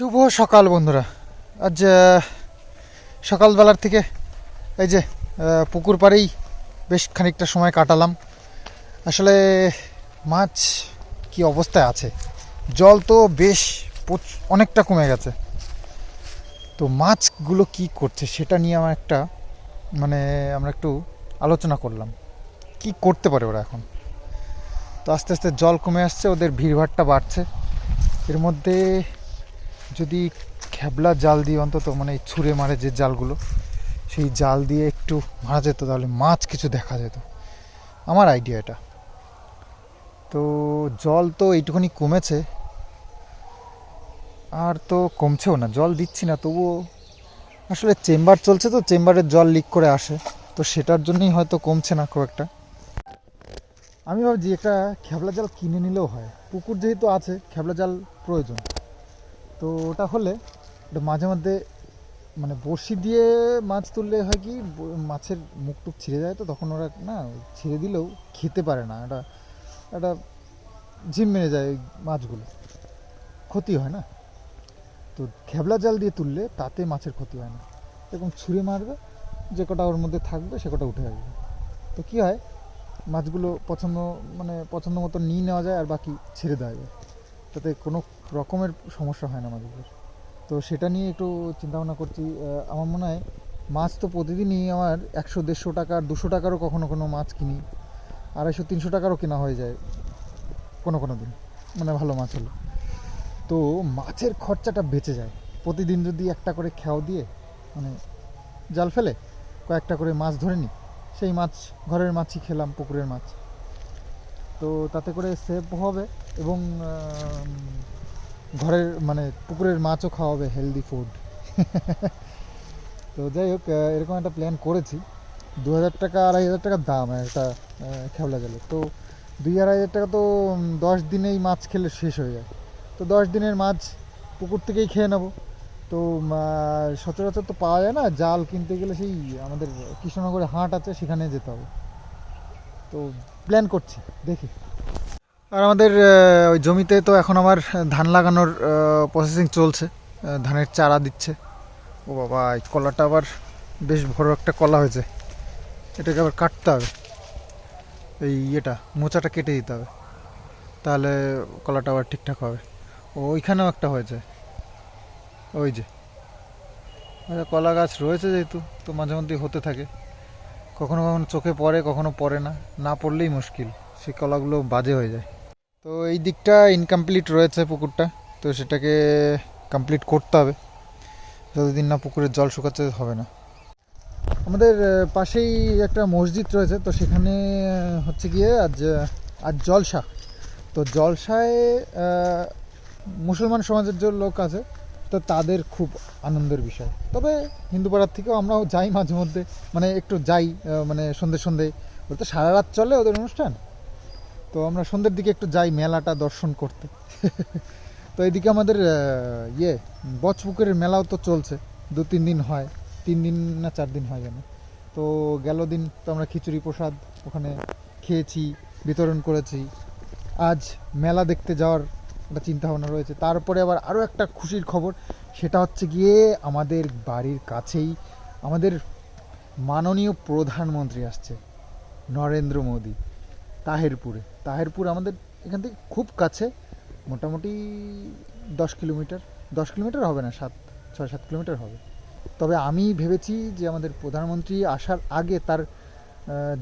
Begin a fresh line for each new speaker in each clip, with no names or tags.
শুভ সকাল, বন্ধুরা। আজ সকালবেলার থেকে এই যে পুকুর পাড়েই বেশ খানিকটা সময় কাটালাম। আসলে মাছ কি অবস্থায় আছে? জল তো বেশ অনেকটা কমে গেছে। তো মাছগুলো কি করছে সেটা নিয়ে আমার একটা মানে আমরা একটু আলোচনা করলাম। কি করতে পারে ওরা এখন? তো আস্তে আস্তে জল কমে আসছে, ওদের ভিড়ভাড়টা বাড়ছে। এর মধ্যে যদি খেবলা জাল দিয়ে অন্তত মানে ছুঁড়ে মারে যে জালগুলো, সেই জাল দিয়ে একটু মারা যেত তাহলে মাছ কিছু দেখা যেত। আমার আইডিয়া এটা। তো জল তো এইটুখানি কমেছে। আর তো কমছেও না, জল দিচ্ছি না, তবুও আসলে চেম্বার চলছে তো, চেম্বারের জল লিক করে আসে। তো সেটার জন্যই হয়তো কমছে না খুব একটা। আমি ভাবছি একটা খেবলা জাল কিনে নিলেও হয়। পুকুর যেহেতু আছে, খেবলা জাল প্রয়োজন। তো ওটা হলে ওটা মাঝে মধ্যে মানে বড়শি দিয়ে মাছ তুললে হয় কি মাছের মুখ টুক ছিঁড়ে যায় তো, তখন ওরা না ছিঁড়ে দিলেও খেতে পারে না। এটা একটা ঝিম মেরে যায় ওই মাছগুলো। ক্ষতি হয় না। তো খেবলা জাল দিয়ে তুললে তাতে মাছের ক্ষতি হয় না। এরকম ছুঁড়ে মারবে, যে কটা ওর মধ্যে থাকবে সে কটা উঠে আসবে। তো কী হয়, মাছগুলো পছন্দ মানে পছন্দ মতো নিয়ে নেওয়া যায় আর বাকি ছেড়ে দেওয়া যায়। তাতে কোনো রকমের সমস্যা হয় না মাছগুলোর তো সেটা নিয়ে একটু চিন্তাভাবনা করছি। আমার মনে হয় মাছ তো প্রতিদিনই আমার একশো, দেড়শো টাকার দুশো টাকারও কখনো কোনো মাছ কিনি। আড়াইশো, তিনশো টাকারও কেনা হয়ে যায় কোনো কোনো দিন। মানে ভালো মাছ হলো। তো মাছের খরচাটা বেঁচে যায়। প্রতিদিন যদি একটা করে খেয়াও দিয়ে মানে জাল ফেলে, কয়েকটা করে মাছ ধরে নিই, সেই মাছ ঘরের মাছই খেলাম, পুকুরের মাছ। তো তাতে করে সেভ হবে এবং ঘরের মানে পুকুরের মাছও খাওয়া হবে হেলদি ফুড তো যাই হোক এরকম একটা প্ল্যান করেছি। দু হাজার টাকা, আড়াই হাজার টাকার দাম একটা খেওলা জালে। তো দুই, আড়াই হাজার টাকা তো দশ দিনেই মাছ খেলে শেষ হয়ে যায়। তো দশ দিনের মাছ পুকুর থেকেই খেয়ে নেব। তো সচরাচর তো পাওয়া যায় না, জাল কিনতে গেলে সেই আমাদের কৃষ্ণনগরে হাট আছে, সেখানে যেতে হবে। তো প্ল্যান করছি, দেখি। আর আমাদের ওই জমিতে তো এখন আমার ধান লাগানোর প্রসেসিং চলছে। ধানের চারা দিচ্ছে। ও বাবা এই কলাটা আবার বেশ বড় একটা কলা হয়েছে। এটাকে আবার কাটতে হবে। এই ইয়েটা মোচাটা কেটে দিতে হবে। তাহলে কলাটা আবার ঠিকঠাক হবে। ওইখানেও একটা হয়েছে। ওই যে। আচ্ছা, কলা গাছ রয়েছে যেহেতু তো মাঝে মধ্যেই হতে থাকে। কখনো কখনো চোখে পড়ে কখনো পড়ে না। না পড়লেই মুশকিল। সেই কলাগুলো বাজে হয়ে যায়। তো এই দিকটা ইনকমপ্লিট রয়েছে পুকুরটা, তো সেটাকে কমপ্লিট করতে হবে। যতদিন না পুকুরের জল শুকাচ্ছে হবে না। আমাদের পাশেই একটা মসজিদ রয়েছে, তো সেখানে হচ্ছে গিয়ে আজ আজ জলসা। তো জলসায় মুসলমান সমাজের যে লোক আছে, তো তাদের খুব আনন্দের বিষয়। তবে হিন্দু পাড়ার থেকেও আমরাও যাই মাঝে মধ্যে মানে একটু যাই মানে সন্ধে সন্ধে। ওরা তো সারা রাত চলে ওদের অনুষ্ঠান? তো আমরা সন্ধ্যের দিকে একটু যাই মেলাটা দর্শন করতে। তো এদিকে আমাদের ইয়ে বচপুকুরের মেলাও তো চলছে। দু তিন দিন হয়, তিন দিন না চার দিন হয় যেন তো গেল দিন তো আমরা খিচুড়ি প্রসাদ ওখানে খেয়েছি, বিতরণ করেছি। আজ মেলা দেখতে যাওয়ার একটা চিন্তা ভাবনা রয়েছে। তারপরে আবার আরও একটা খুশির খবর, সেটা হচ্ছে গিয়ে আমাদের বাড়ির কাছেই আমাদের মাননীয় প্রধানমন্ত্রী আসছে, নরেন্দ্র মোদী। তাহেরপুরে। তাহেরপুর আমাদের এখান থেকে খুব কাছে, মোটামুটি দশ কিলোমিটার। দশ কিলোমিটার হবে না, সাত, ছয়, সাত কিলোমিটার হবে। তবে আমি ভেবেছি যে আমাদের প্রধানমন্ত্রী আসার আগে তার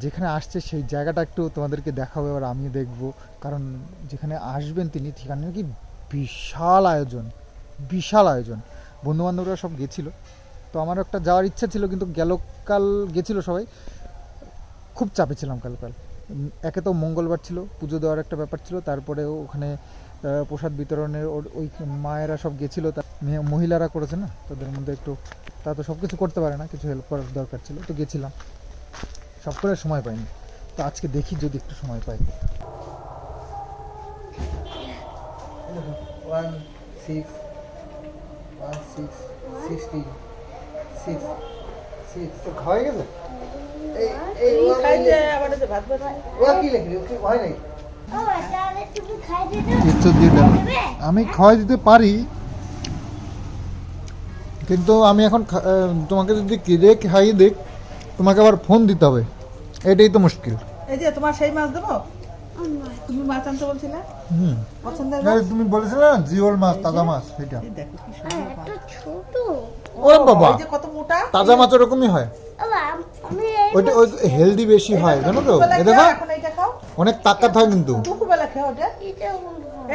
যেখানে আসছে সেই জায়গাটা একটু তোমাদেরকে দেখাবো, এবার আমি দেখব। কারণ যেখানে আসবেন তিনি, সেখানে নাকি বিশাল আয়োজন বিশাল আয়োজন। বন্ধুবান্ধবরা সব গেছিল। তো আমার একটা যাওয়ার ইচ্ছা ছিল, কিন্তু গেল কাল, গেছিল সবাই। খুব চাপে ছিলাম কাল কাল। একে তো মঙ্গলবার ছিল, পুজো দেওয়ার একটা ব্যাপার ছিল তারপরে ওখানে প্রসাদ বিতরণের ওই মায়েরা সব গেছিল, তা মহিলারা করেছে না? তাদের মধ্যে একটু, তা তো সব কিছু করতে পারে না, কিছু হেল্প করার দরকার ছিল, তো গেছিলাম। সব করে সময় পাইনি। তো আজকে দেখি যদি একটু সময় পাই।
One six one six sixty six six
তো খাওয়া গেছে?
এই এই
এই
ও
খাইছে আবার যে ভাত ভাত
ও কি লিখলি ও কি হয় নাই
ইচ্ছা দিয়ে ডাল আমি খাওয়াই দিতে পারি কিন্তু আমি এখন তোমাকে যদি কিনে খাইয়ে দিক তোমাকে আবার ফোন দিতে হবে। এটাই তো মুশকিল।
এই যে তোমার সেই মাছ দেবো? তুমি মাছ আনতে বলছিলে?
হুম।
পছন্দের
তুমি বলেছিলে না জিওল মাছ তাজা মাছ সেটা।
দেখো কি সুন্দর
একটা ছোট।
ও বাবা।
এই যে কত মোটা?
তাজা মাছ ওরকমই হয়।
আমি
ওইটা ওই হেলদি বেশি হয় জানো তো? এ দেখো
এখন এইটা খাও?
অনেক তাকাত হয় কিন্তু।
দুপুরবেলা খাও ওটা?
এটা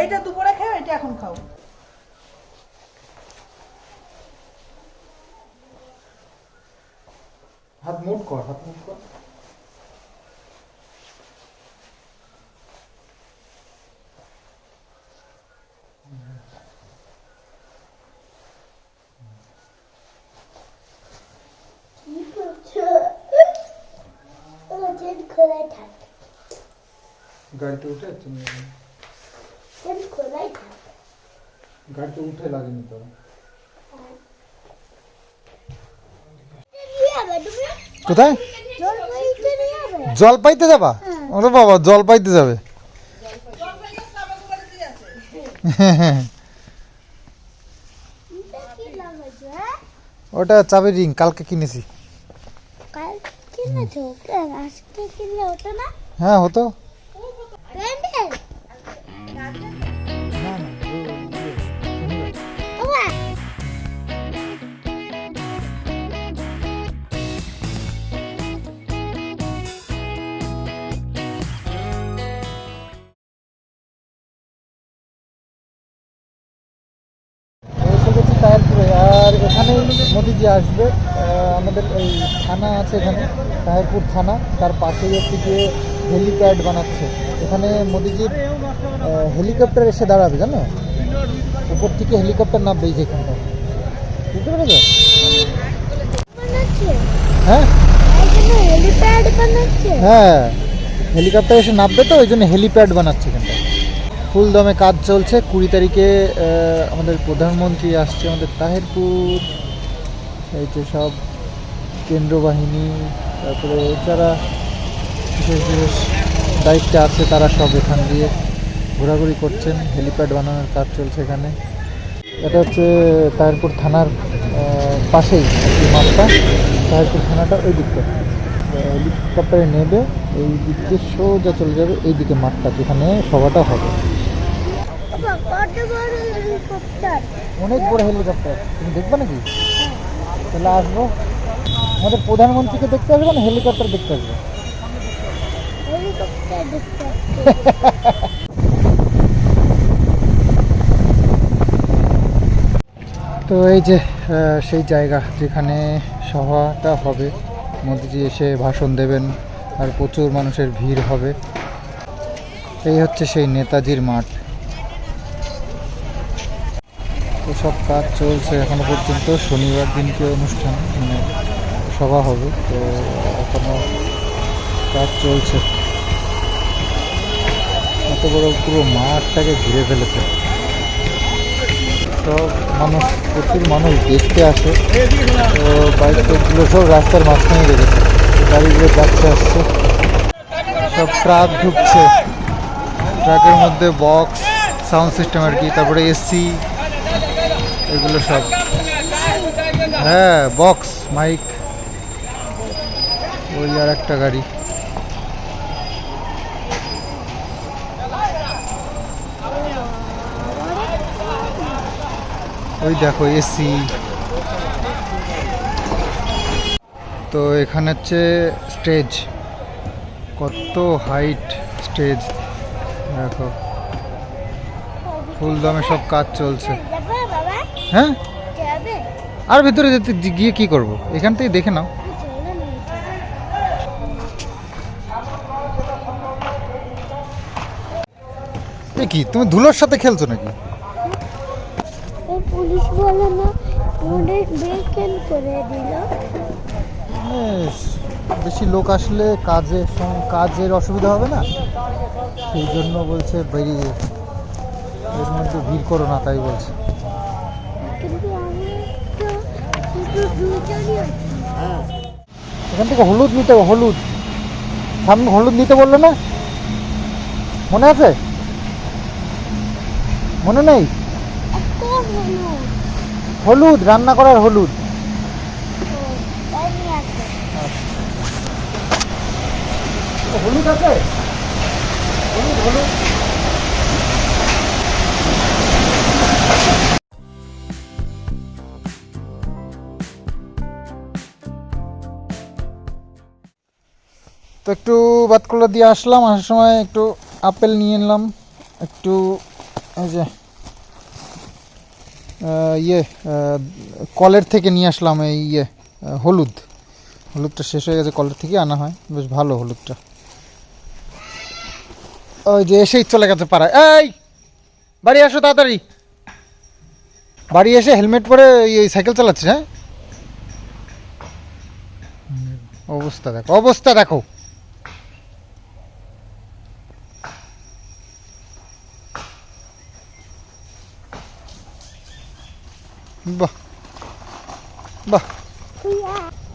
এইটা দুপুরে খাও এটা এখন খাও।
হাত মুট কর হাত মুট কর
কি করছ? খোলাই থাক
গাড়িতে উঠে তুমি
খোলাই থাক
গাড়িতে উঠে লাগেনি তো
নিয়ে যাবে তুমি
কোথায়?
জল বইতে নিয়ে যাবে
জল পাইতে যাবা। ওরে বাবা জল পাইতে যাবে
হ্যাঁ?
ওটা চাবি রিং কালকে কিনেছি।
আজকে কিনলে হতো না?
হ্যাঁ হতো। তাহেরপুরে। আর এখানেই মোদিজি আসবে। আমাদের এই থানা আছে এখানে তাহেরপুর থানা। তার পাশেই হচ্ছে গিয়ে হেলিপ্যাড বানাচ্ছে। এখানে মোদিজির হেলিকপ্টার এসে দাঁড়াবে জানো? উপর থেকে হেলিকপ্টার নামবে এই যেখানটা। বুঝতে পেরেছ? হ্যাঁ?
এখানে
হ্যাঁ। হেলিকপ্টার এসে নামবে তো ওই জন্য হেলিপ্যাড বানাচ্ছে এখানটা। ফুল দমে কাজ চলছে। কুড়ি তারিখে আমাদের প্রধানমন্ত্রী আসছে আমাদের তাহেরপুর। এই যে সব কেন্দ্র বাহিনী, তারপরে যারা বিশেষ বিশেষ দায়িত্বে আছে, তারা সব এখান দিয়ে ঘোরাঘুরি করছেন। হেলিপ্যাড বানানোর কাজ চলছে এখানে। এটা হচ্ছে তাহেরপুর থানার পাশেই কি মাঠটা। তাহেরপুর থানাটা ওই দিকটা হেলিকপ্টারে নেবে, এই দিক দিয়ে সোজা চলে যাবে এই দিকে মাঠটা যেখানে সভাটা হবে।
বড় হেলিকপ্টার
অনেক বড় হেলিকপ্টার তুমি দেখবে নাকি? তাহলে আসব। আমাদের প্রধানমন্ত্রীকে দেখতে আসবে না? হেলিকপ্টার দেখতে আসবে?
হেলিকপ্টার দেখতে
তো এই যে সেই জায়গা যেখানে সভাটা হবে মোদিজি এসে ভাষণ দেবেন আর প্রচুর মানুষের ভিড় হবে। এই হচ্ছে সেই নেতাজির মাঠ তো সব কাজ চলছে এখনও পর্যন্ত। শনিবার দিনকে অনুষ্ঠান মানে সভা হবে, তো এখনও কাজ চলছে। এত বড় পুরো মাঠটাকে ঘিরে ফেলেছে। সব মানুষ, প্রচুর মানুষ দেখতে আসে। তো বাইক টাইকগুলো সব রাস্তার মাঝখানে রেখেছে। গাড়িগুলো যাচ্ছে, আসছে। সব ট্রাক ঢুকছে। ট্রাকের মধ্যে বক্স সাউন্ড সিস্টেম আর কি, তারপরে এসি এগুলো সব। হ্যাঁ বক্স মাইক ওই আর একটা গাড়ি। ওই দেখো, এসি। তো এখানে হচ্ছে স্টেজ কত হাইট স্টেজ দেখো ফুল দমে সব কাজ চলছে। হ্যাঁ? আর ভিতরে যেতে গিয়ে কি করব? এখান থেকে দেখে নাও। কি তুমি ধুলোর সাথে খেলছো নাকি?
পুলিশ বলে না আমাদের বেকেন করে দিল?
বেশ, লোক আসলে কাজে কাজের অসুবিধা হবে না? সেই জন্য বলছে বেরিয়ে এর মধ্যে ভিড় করো না তাই বলছে
কিন্তু আমি তো আছি
এখান থেকে হলুদ নিতে হলুদ। সামনে হলুদ নিতে বলল না? মনে আছে? মনে নেই? হলুদ রান্না করার হলুদ।
ও,
হলুদ আছে? হলুদ হলুদ। তো একটু বাতকুলা দিয়ে আসলাম, আসার সময় একটু আপেল নিয়ে নিলাম একটু এই যে ইয়ে কলের থেকে নিয়ে আসলাম এই ইয়ে হলুদ। হলুদটা শেষ হয়ে গেছে, কলের থেকে আনা হয়, বেশ ভালো হলুদটা। ওই যে এসেই চলে গেছে পাড়ায়। এই, বাড়ি আসো তাড়াতাড়ি। বাড়ি এসে হেলমেট পরে এই সাইকেল চালাচ্ছে হ্যাঁ? অবস্থা দেখো অবস্থা দেখো। বাহ বাহ।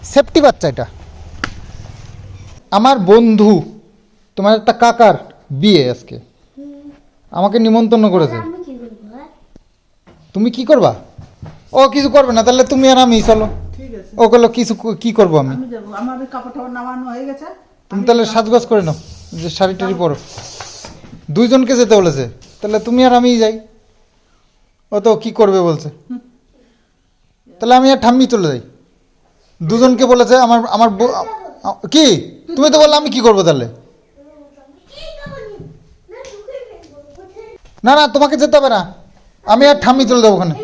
সেফটি বাচ্চা এটা। আমার বন্ধু তোমার একটা কাকার বিয়ে আজকে। আমাকে নিমন্ত্রণ করেছে।
আমি কি করব?
তুমি কি করবা? ও কিছু করবে না তাহলে তুমি আর আমি চলো। ও করল কিছু ক- করব আমি?
আমি
তুমি তাহলে সাজগোজ করে নাও যে শাড়ি টাড়ি পরো। দুইজনকে যেতে বলেছে তাহলে তুমি আর আমিই যাই। ও তো কি করবে বলছে? তাহলে আমি আর ঠাম্মি চলে যাই। দুজনকে বলেছে আমার আমার কি? তুমি তো বললে আমি কি করব তাহলে? না না, তোমাকে যেতে হবে না। আমি আর ঠাম্মি চলে যাব ওখানে।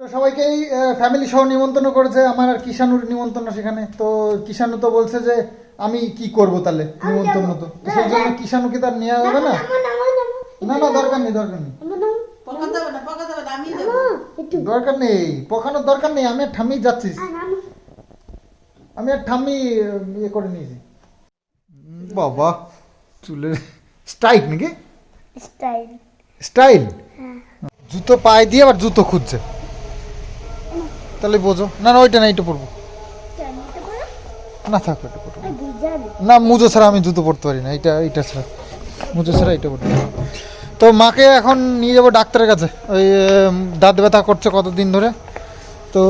তো সবাইকেই ফ্যামিলি সহ নিমন্ত্রণ করেছে আমার আর কিষানুর নিমন্ত্রণ সেখানে। তো কিষানু তো বলছে যে আমি কি করব তাহলে নিমন্ত্রণ তো। সেই জন্য কিষানুকে তার নেওয়া যাবে না। না না, দরকার নেই দরকার নেই। দরকার নেই পকানোর দরকার নেই আমি আর ঠাম্মি যাচ্ছিস আমি। আর ঠাম্মি ইয়ে করে নিয়েছি। বাবা চুলের স্টাইল নাকি?
স্টাইল।
স্টাইল?
হ্যাঁ।
জুতো পায়ে দিয়ে আবার জুতো খুঁজছে। তাহলে বোঝো। না না ওইটা না এইটা পরবো? না থাক ওইটা পরবো। না মুজো ছাড়া আমি জুতো পরতে পারি না এটা এটা ছাড়া। মুজো ছাড়া এটা পারি তো মাকে এখন নিয়ে যাব ডাক্তারের কাছে। ওই দাঁত ব্যথা করছে কতদিন ধরে। তো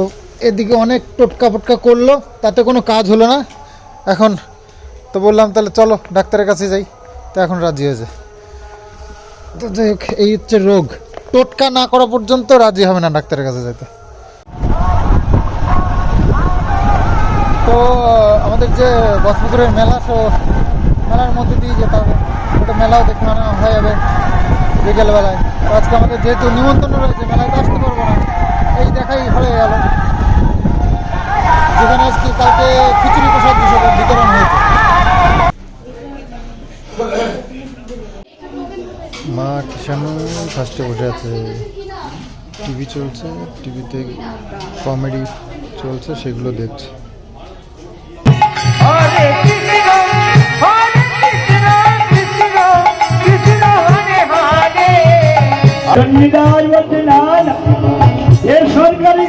এদিকে অনেক টোটকা ফটকা করল, তাতে কোনো কাজ হলো না। এখন তো বললাম, তাহলে চলো ডাক্তারের কাছে যাই। তো এখন রাজি হয়েছে। তো যাই হোক, এই হচ্ছে রোগ। টোটকা না করা পর্যন্ত রাজি হবে না ডাক্তারের কাছে যেতে তো, আমাদের যে বসপুকুরের মেলা, তো মেলার মধ্যে দিয়ে যেতে হবে। ওটা মেলাও দেখতে মানে হয়ে যাবে বিকেলবেলায়। তো আজকে আমাদের যেহেতু নিমন্ত্রণ রয়েছে মেলায় তো আসতে পারব না। এই দেখাই হয়ে গেল। যেখানে আজকে কালকে খিচুড়ি প্রসাদ হিসেবে বিতরণ হয়েছে। মা কিষানু ফার্স্টে বসে আছে। টিভি চলছে টিভিতে কমেডি চলছে সেগুলো দেখছে।
চণ্ডীদাস বলছে না না এ সরকারি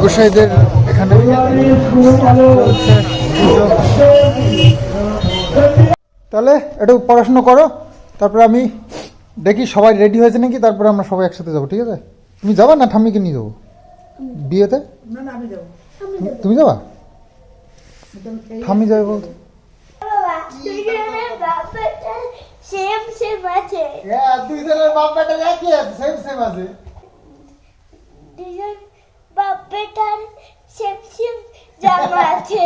গোসাইদের। তাহলে একটু পড়াশুনো করো তারপরে আমি দেখি সবাই রেডি হয়েছে নাকি তারপরে আমরা সবাই একসাথে যাব ঠিক আছে? তুমি যাবা না ঠাম্মিকে নিয়ে যাব? বিয়েতে?
না না আমি যাব
তুমি- যাবা? ঠাম্মি যাবে বলতে।
same same আছে।
দুইজনের বাপ বেটা একই আছে সেম সেম আছে।
বাবাটার same same জামা আছে।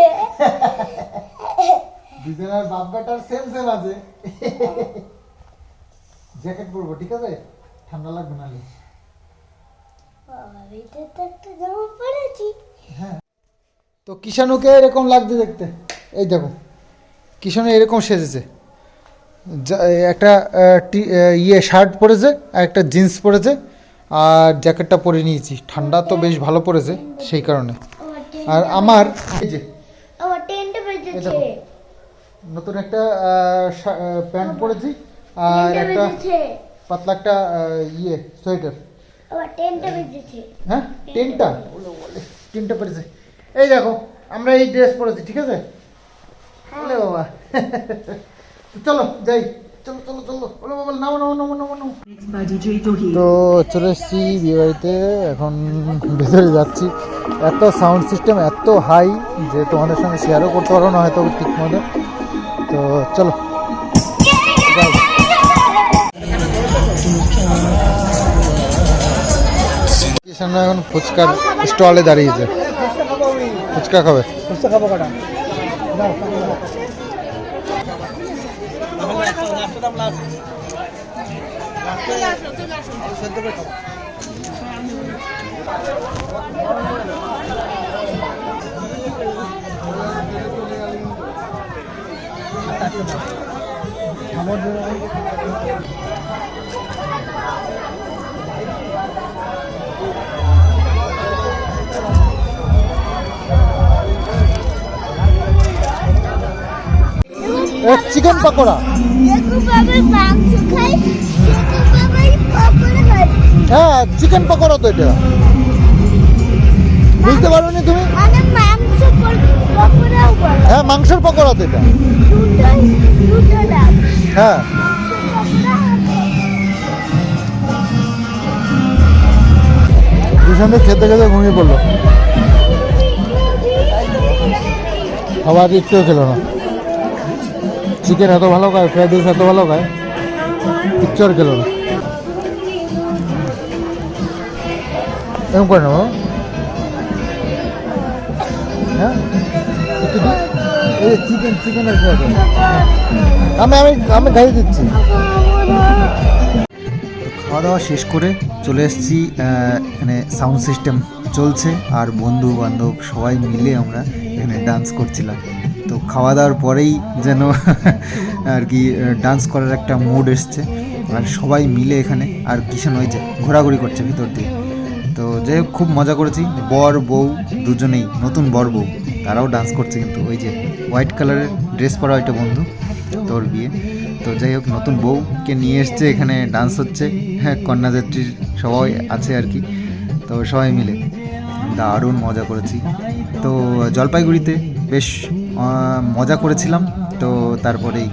দুইজনের বাপ বেটার সেম সেম আছে। জ্যাকেট পরবো ঠিক আছে? ঠান্ডা লাগবে না
তো।
তো কিষানুকে এরকম লাগছে দেখতে। এই দেখো কিষানু এরকম সেজেছে। একটা ইয়ে শার্ট পরেছে আর একটা জিন্স পরেছে আর জ্যাকেটটা পরে নিয়েছি। ঠান্ডা তো বেশ ভালো পড়েছে সেই কারণে। আর আমার এই যে। নতুন একটা প্যান্ট পরেছি আর একটা পাতলা একটা ইয়ে সোয়েটার। হ্যাঁ? টেনটা টেনটা পরেছে। এই দেখো আমরা এই ড্রেস পরেছি ঠিক আছে? বাবা। চলো যাই। চলো চলো চলো। বলে বাবা নামো নামো নামো নামো নামো। তো চলে এসেছি বিয়ে বাড়িতে এখন ভেতরে যাচ্ছি। এত সাউন্ড সিস্টেম এত হাই যে তোমাদের সঙ্গে শেয়ারও করতে পারব না হয়তো ঠিক মতো। তো চলো। সামনে এখন ফুচকার স্টলে দাঁড়িয়েছে। ফুচকা খাবে।
ফুচকা খাব কটা।
চিকেন পকোড়া। হ্যাঁ চিকেন পকোড়া তো এটা। বুঝতে পারো নি তুমি হ্যাঁ মাংসের পকোড়া তো এটা। হ্যাঁ। দুজনে খেতে খেতে ঘুমিয়ে পড়ল। খাবার একটুও খেলো না। চিকেন এত ভালো খায় ফ্রাইড রাইস এত ভালো খায় কিচ্ছু আর খেলো না। এরকম করে নেব। হ্যাঁ? চিকেন চিকেন আর আমি আমি আমি খাইয়ে দিচ্ছি। খাওয়া দাওয়া শেষ করে চলে এসেছি এখানে সাউন্ড সিস্টেম চলছে আর বন্ধু বান্ধব সবাই মিলে আমরা এখানে ডান্স করছিলাম। তো খাওয়া দাওয়ার পরেই যেন আর কি ডান্স করার একটা মুড এসছে। আর সবাই মিলে এখানে, আর কিষান ওই যে ঘোরাঘুরি করছে ভিতর দিয়ে। যাই হোক, খুব মজা করেছি। বর, বউ, দুজনেই, নতুন বর, বউ। তারাও ডান্স করছে কিন্তু ওই যে হোয়াইট কালারের ড্রেস পরা একটা বন্ধু, তোর বিয়ে। তো যাই হোক, নতুন বউকে নিয়ে এসছে, এখানে ডান্স হচ্ছে। হ্যাঁ কন্যাযাত্রীর সবাই আছে আর কি। তো সবাই মিলে দারুণ মজা করেছি। তো জলপাইগুড়িতে বেশ মজা করেছিলাম। তো তারপরেই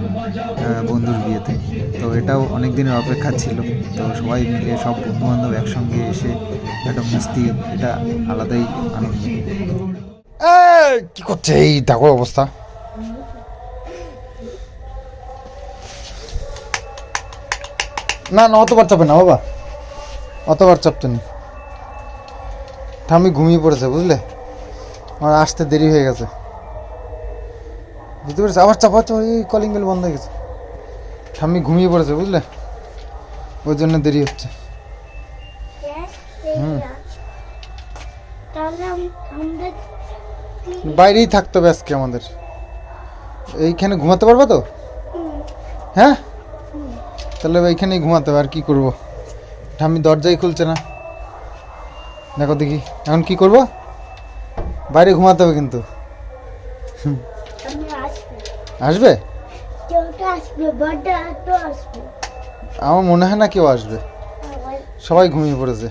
বন্ধুর বিয়েতে। তো এটাও অনেক দিনের অপেক্ষা ছিল। তো সবাই মিলে সব বন্ধু বান্ধব একসঙ্গে এসে একটা মস্তি, এটা আলাদাই আনন্দ। কি করছে? এই দেখো অবস্থা। না না অতবার চাপে না, বাবা। অতবার চাপতে নেই। ঠাম্মি ঘুমিয়ে পড়েছে, বুঝলে? আমার আসতে দেরি হয়ে গেছে। বুঝতে পেরেছি? আবার চাপা এই কলিং বেল বন্ধ হয়ে গেছে। ঠাম্মি ঘুমিয়ে পড়েছে বুঝলে? ওই জন্য দেরি হচ্ছে। বাইরেই থাকতে হবে আজকে আমাদের। এইখানে ঘুমাতে পারব তো? হ্যাঁ? তাহলে এইখানেই ঘুমাতে হবে আর কি করব? ঠাম্মি দরজাই খুলছে না। দেখো দেখি এখন কি করব? বাইরে ঘুমাতে হবে কিন্তু।
আসব?
আমার মনে হয় না কেউ আসবে। সবাই ঘুমিয়ে পড়েছে।